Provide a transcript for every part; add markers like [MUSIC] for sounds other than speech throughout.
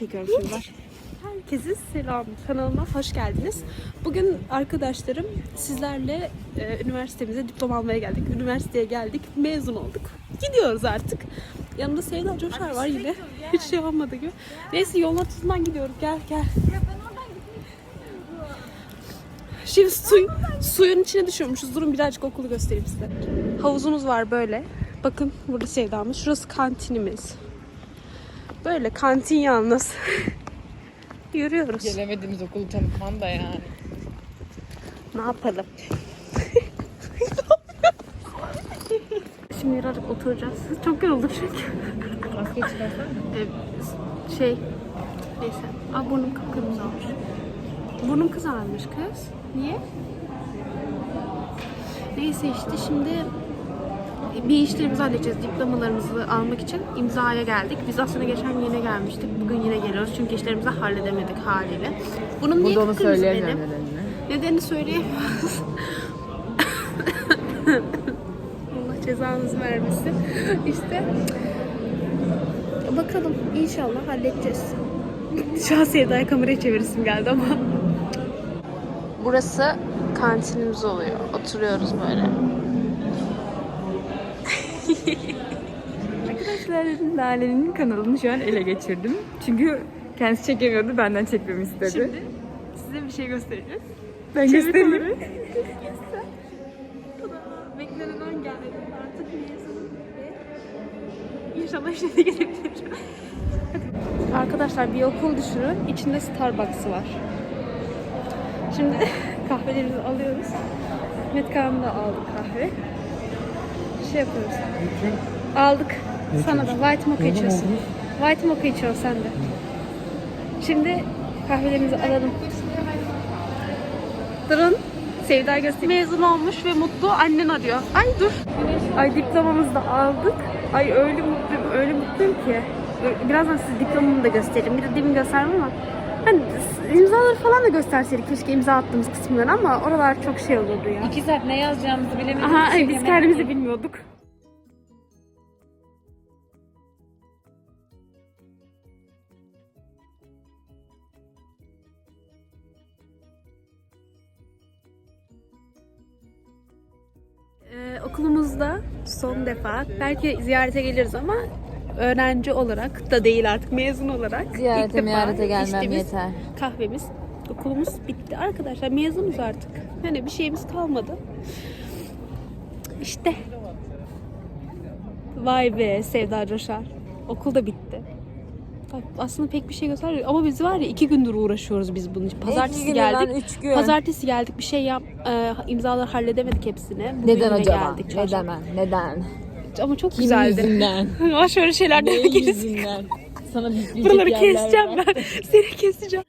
çekiyorum şimdi bak. Herkese selam. Kanalıma hoş geldiniz. Bugün arkadaşlarım sizlerle e, üniversitemize diploma almaya geldik. Üniversiteye geldik. Mezun olduk. Gidiyoruz artık. Yanımda Sevda Coşar var yine. Hiç şey olmadı gibi. Neyse yolun ortasından gidiyoruz. Gel gel. Şimdi su, suyun içine düşüyormuşuz. Durun birazcık okulu göstereyim size. Havuzumuz var böyle. Bakın burada Sevda'mız. Şurası kantinimiz. Böyle kantin yalnız. [LAUGHS] Yürüyoruz. Gelemediğimiz okulu tanıtman da yani. Ne yapalım? [LAUGHS] Şimdi birazcık oturacağız. Çok yorulduk çünkü. Maske çıkarsana. Ee, şey, neyse. Aa burnum kıpkırmızı olmuş. Burnum kızarmış kız. Niye? Neyse işte şimdi bir işlerimizi halledeceğiz. Diplomalarımızı almak için imzaya geldik. Biz aslında geçen yine gelmiştik. Bugün yine geliyoruz çünkü işlerimizi halledemedik haliyle. Bunun niye Burada onu kıpkırmızı söyleyemiyorum benim? nedenini. Nedenini söyleyemiyoruz. Allah cezanızı vermesin. İşte bakalım inşallah halledeceğiz. Şu an Sevda'ya kamerayı çevirisim geldi ama. Burası kantinimiz oluyor. Oturuyoruz böyle. Arkadaşlar Lale'nin kanalını şu an ele geçirdim. Çünkü kendisi çekemiyordu benden çekmemi istedi. Şimdi size bir şey göstereceğiz. ben Çevir göstereyim. Beklenen geldi. Artık ve inşallah işe gelebilir. Arkadaşlar bir okul düşünün. İçinde Starbucks'ı var. Şimdi [LAUGHS] kahvelerimizi alıyoruz. Ahmet Kağan'ı da aldık kahve. Şey yapıyoruz. Aldık. Sana da white mocha içiyorsun. White mocha içiyorsun sen de. Şimdi kahvelerimizi alalım. Durun. Sevda göster. Mezun olmuş ve mutlu annen arıyor. Ay dur. Ay diplomamızı da aldık. Ay öyle mutluyum, öyle mutluyum ki. Birazdan size diplomamı da göstereyim. Bir de demin göstermem ama. Hani imzaları falan da gösterseydik keşke imza attığımız kısımları ama oralar çok şey olurdu ya. İki saat ne yazacağımızı bilemedik. Aha şey biz demedik. kendimiz de bilmiyorduk. Ee, okulumuzda son defa belki ziyarete geliriz ama öğrenci olarak da değil artık mezun olarak ilk Ziyarete defa miyarete gelmem içtiğimiz yeter. kahvemiz okulumuz bitti. Arkadaşlar mezunuz artık. Hani bir şeyimiz kalmadı. İşte. Vay be Sevda Coşar. Okul da bitti Bak, aslında pek bir şey göstermiyor ama biz var ya iki gündür uğraşıyoruz biz bunun için. Pazartesi İki lan, geldik. üç gün. Pazartesi geldik bir şey yap e, imzalar halledemedik hepsini. Bugün Neden acaba? Geldik. Neden? Neden? Ama çok Kim güzeldi. yüzünden? [LAUGHS] Ama şöyle şeyler demek yüzünden? Sana büyükleyecek Buraları keseceğim var. ben. [LAUGHS] Seni keseceğim.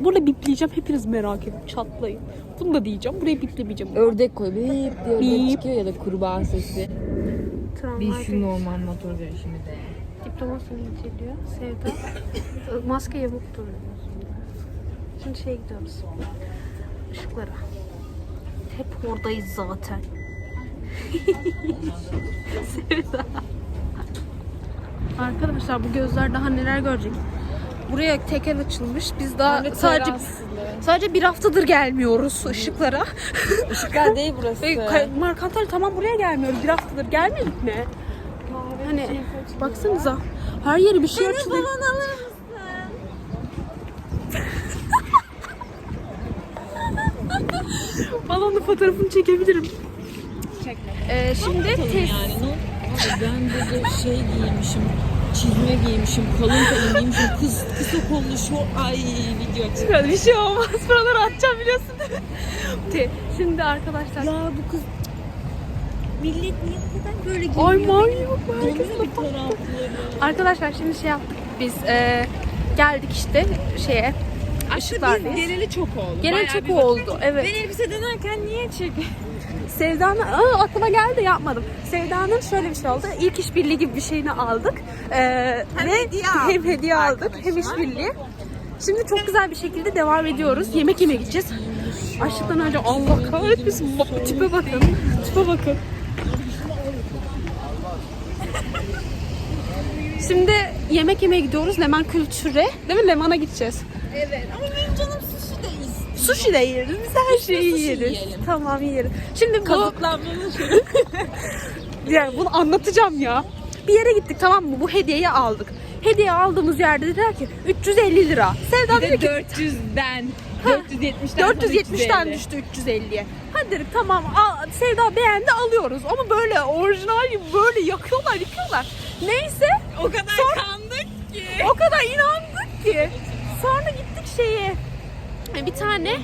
Burada bipleyeceğim. Hepiniz merak edin. Çatlayın. Bunu da diyeceğim. Burayı biplemeyeceğim. Ördek koy. Bip diye ördek Bip. çıkıyor ya da kurbağa sesi. Tramvay Bir şu normal motor görüşümü de. diplomasını inceliyor. Sevda. [COUGHS] Maske yamuk duruyor. Şimdi şey gidiyoruz. Işıklara. Hep oradayız zaten. [LAUGHS] Sevda. Arkadaşlar bu gözler daha neler görecek. Buraya tekel açılmış. Biz daha sadece sadece bir haftadır gelmiyoruz ışıklara. Işıklar [LAUGHS] değil burası. Ve Ka- tamam buraya gelmiyoruz. Bir haftadır gelmedik mi? Hani baksanıza her yeri bir şey açıldı. [LAUGHS] Balonlu fotoğrafını çekebilirim. Ee, şimdi test. yani ne Abi ben burada şey giymişim, çizme giymişim, kalın kalın giymişim, kız kısa kollu şu ay video açık. Bir şey olmaz. Buraları atacağım biliyorsun değil mi? Te- Şimdi arkadaşlar. Ya bu kız millet niye neden böyle giyiniyor? Ay manyak tarafları. Arkadaşlar şimdi şey yaptık. Biz e, geldik işte şeye. Işıklardayız. Geneli çok oldu. Genel Bayağı çok bir- oldu. Evet. Ben elbise denerken niye çek? [LAUGHS] Sevda'nın Aa, aklıma geldi yapmadım. Sevda'nın şöyle bir şey oldu. İlk işbirliği gibi bir şeyini aldık. Ee, ve hediye aldık hem hediye aldık hem arkadaşlar. işbirliği. Şimdi çok güzel bir şekilde devam ediyoruz. Yemek yemeye gideceğiz. Açlıktan önce Allah kahretmesin. Bak, tipe bakın. Tipe bakın. Şimdi yemek yemeye gidiyoruz Leman Kültür'e. Değil mi? Leman'a gideceğiz. Evet ama benim canım sushi de istiyor. Sushi de yeriz. Biz her şeyi sushi yeriz. yiyelim. Tamam yeriz. Şimdi bu Kazıklanmanın [LAUGHS] yani bunu anlatacağım ya. Bir yere gittik tamam mı? Bu hediyeyi aldık. Hediye aldığımız yerde dediler ki 350 lira. Sevda dedi ki 400'den 470'den 470'ten düştü 350'ye. Hadi dedik tamam al, Sevda beğendi alıyoruz. Ama böyle orijinal gibi böyle yakıyorlar yıkıyorlar. Neyse O kadar kandık ki. o kadar inandık ki. Sonra gittik şeye e, bir tane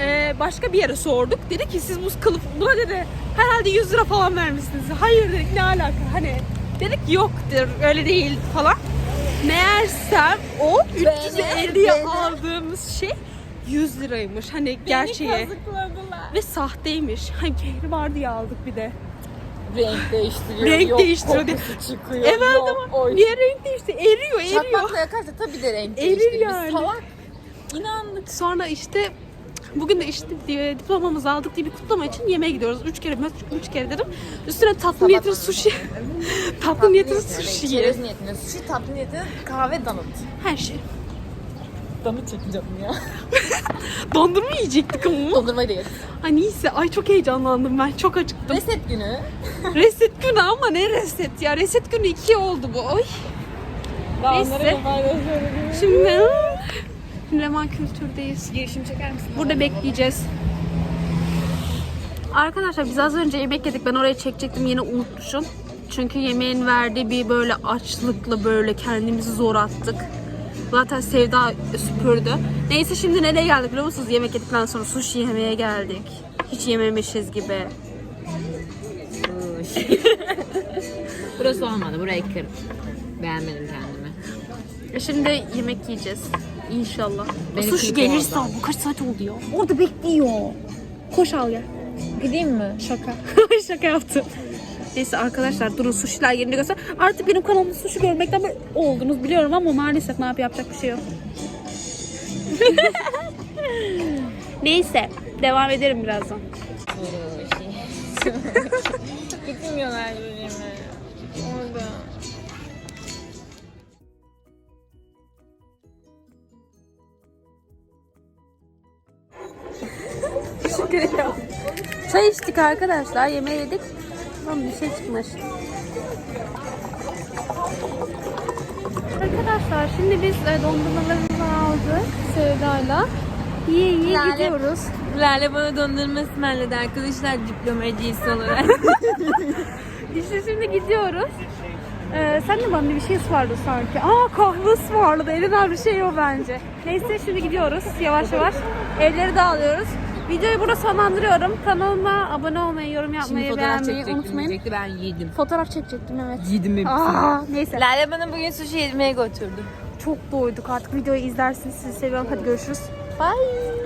e, başka bir yere sorduk. Dedi ki siz bu kılıf buna dedi herhalde 100 lira falan vermişsiniz. Hayır dedik ne alaka hani dedik yoktur öyle değil falan. Meğersem o 350'ye aldığımız şey 100 liraymış. Hani gerçeği. Ve sahteymiş. Hani pehri var diye aldık bir de. Renk değiştiriyor. Renk yok değiştiriyor. kokusu çıkıyor. Evet yok, ama oy. niye renk değişti? Eriyor, eriyor. Çakmakla yakarsa tabii de renk Erir değiştirir. yani. Biz salak. İnandık. Sonra işte bugün de işte di- diplomamızı aldık diye bir kutlama için yemeğe gidiyoruz. Üç kere, üç kere dedim. Üstüne tatlı niyetine [LAUGHS] sushi. tatlı niyetine sushi Çerez niyetine sushi, tatlı niyetine kahve donut. Her şey. Donut çekeceğim ya. [LAUGHS] Dondurma yiyecektik ama. Dondurmayı da yeriz. Ay neyse. Ay çok heyecanlandım ben. Çok acıktım. Reset günü. [LAUGHS] reset günü ama ne reset ya? Reset günü iki oldu bu. Oy. Neyse. Şimdi Şimdi [LAUGHS] Leman Kültür'deyiz. Girişim çeker misin? Burada bekleyeceğiz. Arkadaşlar biz az önce yemek yedik. Ben oraya çekecektim. Yine unutmuşum. Çünkü yemeğin verdiği bir böyle açlıkla böyle kendimizi zor attık. Zaten Sevda süpürdü. Neyse şimdi nereye geldik biliyor musunuz? Yemek yedikten sonra sushi yemeye geldik. Hiç yememişiz gibi. [LAUGHS] Burası olmadı. Burayı kır. Beğenmedim kendimi. E Şimdi yemek yiyeceğiz. İnşallah. Beni sushi gelirse orada. bu kaç saat oldu ya? Orada bekliyor. Koş al gel. Gideyim mi? Şaka. [LAUGHS] Şaka yaptım. Neyse arkadaşlar durun sushi'ler yerinde göster. Artık benim kanalımda sushi görmekten böyle oldunuz biliyorum ama maalesef ne yap yapacak bir şey yok. [LAUGHS] Neyse devam ederim birazdan. Gitmiyorlar bölüme. Orada. Çay içtik arkadaşlar yemeği yedik. Tamam bir şey çıkmış. Arkadaşlar şimdi biz e, dondurmalarımızı aldık Sevda'yla. Yiye yiye Lale. gidiyoruz. Lale bana dondurma ısmarladı arkadaşlar diploma hediyesi olarak. [LAUGHS] İşte şimdi gidiyoruz. Ee, sen de bana bir şey ısmarladın sanki. Aa kahve ısmarladı. Elinden bir şey yok bence. Neyse şimdi gidiyoruz yavaş yavaş. Evleri dağılıyoruz. Videoyu burada sonlandırıyorum. Kanalıma abone olmayı, yorum Şimdi yapmayı, fotoğraf beğenmeyi çekecektim unutmayın. diyecekti ben yedim. Fotoğraf çekecektim evet. Yedim hepsini. Aa, neyse. Lale bana bugün sushi yemeye götürdü. Çok doyduk artık. Videoyu izlersiniz. Sizi seviyorum. Hadi görüşürüz. Bye.